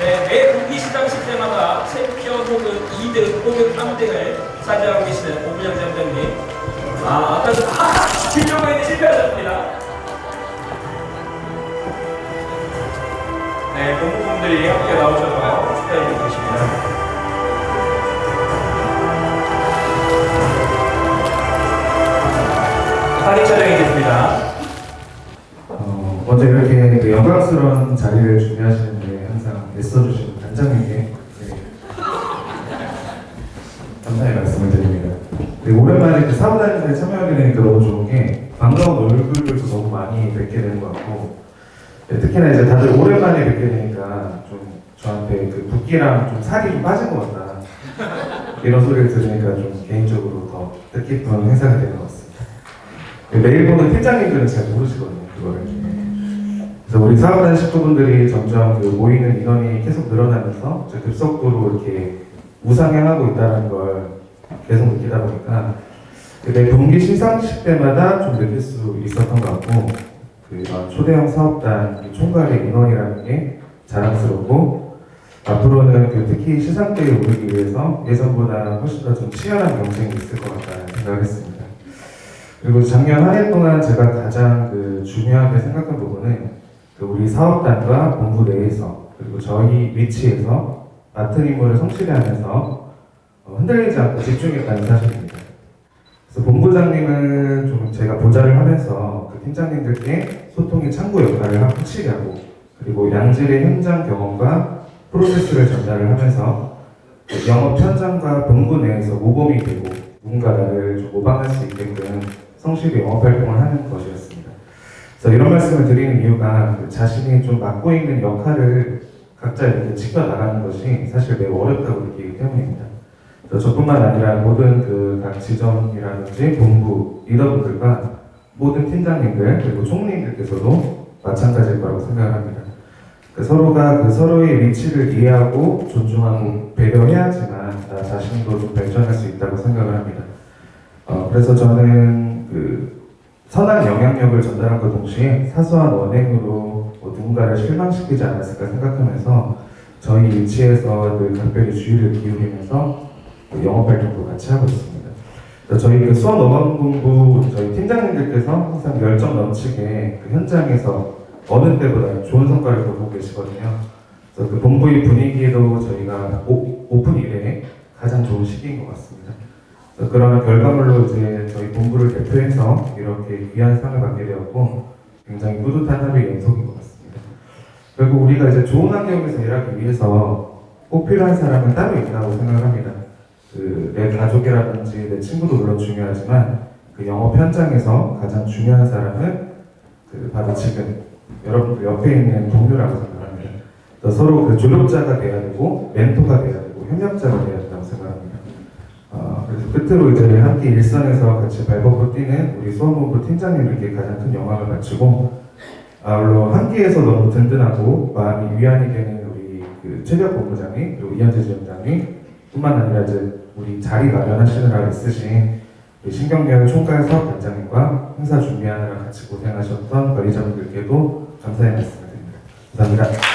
네, 매 국기시장 시 때마다 챔피언 혹은 2등 혹은 3등을 차지하고 계시는 오문영 점장님. 아, 아까 아, 김정호에 실패하셨습니다. 네, 공부분들이 함께 나오셔서 축하해주고 계십니다. 파리 촬영이 됩니다. 어, 먼저 이렇게 그 영광스러운 자리를 준비하시는데 항상 애써주시는 단장님께 네. 감사의 말씀을 드립니다. 그리고 오랜만에 그 사무단에 참여하게 되니까 너무 좋은 게 반가운 얼굴들도 너무 많이 뵙게 되는 것 같고 네, 특히나 이제 다들 오랜만에 뵙게 되니까 좀 저한테 그 붓기랑 좀 살이 좀 빠진 것 같다 이런 소리를 들으니까 좀 개인적으로 더 뜻깊은 행사가 되는 것 같습니다. 그 매일 보는 팀장님들은 잘 모르시거든요 그거를. 그래서 우리 사업단 식구분들이 점점 그 모이는 인원이 계속 늘어나면서 급속도로 이렇게 우상향하고 있다는 걸 계속 느끼다 보니까 매 분기 시상식 때마다 좀 느낄 수 있었던 것 같고 그 초대형 사업단 총괄의 인원이라는 게 자랑스럽고 앞으로는 그 특히 시상 때에 오르기 위해서 예전보다 훨씬 더 좀 치열한 경쟁이 있을 것 같다는 생각을 했습니다. 그리고 작년 한 해 동안 제가 가장 그 중요하게 생각한 부분은 그 우리 사업단과 본부 내에서 그리고 저희 위치에서 맡은 임무를 성실히 하면서 어, 흔들리지 않고 집중했다는 사실입니다. 그래서 본부장님은 좀 제가 보좌를 하면서 그 팀장님들께 소통의 창구 역할을 확실히 하고 그리고 양질의 현장 경험과 프로세스를 전달을 하면서 그 영업 현장과 본부 내에서 모범이 되고 누군가 나를 좀 모방할 수 있게끔 성실히 영업 활동을 하는 것이었습니다. 그래서 이런 말씀을 드리는 이유가 그 자신이 좀 맡고 있는 역할을 각자 이렇게 지켜 나가는 것이 사실 매우 어렵다고 느끼기 때문입니다. 저뿐만 아니라 모든 그 각 지점이라든지 본부 리더분들과 모든 팀장님들 그리고 총리님들께서도 마찬가지일 거라고 생각을 합니다. 그 서로가 그 서로의 위치를 이해하고 존중하고 배려해야지만 나 자신도 좀 발전할 수 있다고 생각을 합니다. 어, 그래서 저는 그 선한 영향력을 전달함과 동시에 사소한 언행으로 뭐 누군가를 실망시키지 않았을까 생각하면서 저희 위치에서 늘 각별히 주의를 기울이면서 그 영업 활동도 같이 하고 있습니다. 저희 그 수원 어반본부 저희 팀장님들께서 항상 열정 넘치게 그 현장에서 어느 때보다 좋은 성과를 보고 계시거든요. 그래서 그 본부의 분위기도 저희가 오, 오픈 이래 가장 좋은 시기인 것 같습니다. 그런 결과물로 이제 저희 본부를 대표해서 이렇게 귀한 상을 받게 되었고 굉장히 뿌듯한 하루의 연속인 것 같습니다. 그리고 우리가 이제 좋은 환경에서 일하기 위해서 꼭 필요한 사람은 따로 있다고 생각을 합니다. 그 내 가족이라든지 내 친구도 물론 중요하지만 그 영업 현장에서 가장 중요한 사람은 그 바로 지금 여러분들 옆에 있는 동료라고 생각합니다. 서로 그 조력자가 돼야 되고 멘토가 협력자가 돼야 된다고 생각합니다. 어, 그래서 끝으로 이제 함께 일선에서 같이 발벗고 뛰는 우리 수원본부 팀장님들께 가장 큰 영광을 바치고 아, 물론 함께해서 너무 든든하고 마음이 위안이 되는 우리 그 최벽 본부장님 그리고 이현재 지점장님 뿐만 아니라 이제 우리 자리 마련하시느라 있으신 우리 신경련 총괄 사업 단장님과 행사 준비하느라 같이 고생하셨던 관리자분들께도 감사의 말씀을 드립니다. 감사합니다.